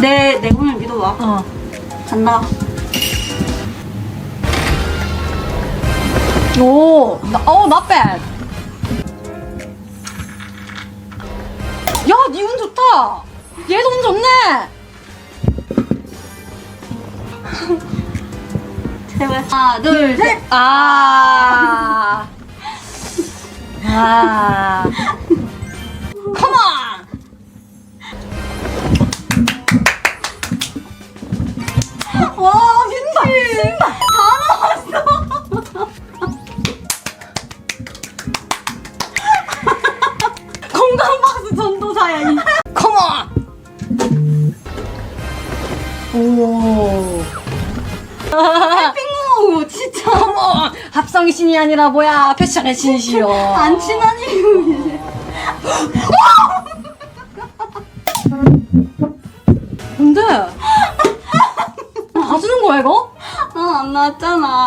내, 내 손을 믿어봐. 어. 간다. 오, 나, 어, not bad. 야, 니 운 좋다. 얘도 운 좋네. 제발. 하나, 둘, 셋. 아. 아. 오. 핑구, 진짜. On. 합성의 신이 아니라 뭐야 패션의 신이시여. 안 친한 이유이지. 뭔데? 봐주는 거야 이거? 난안 나왔잖아.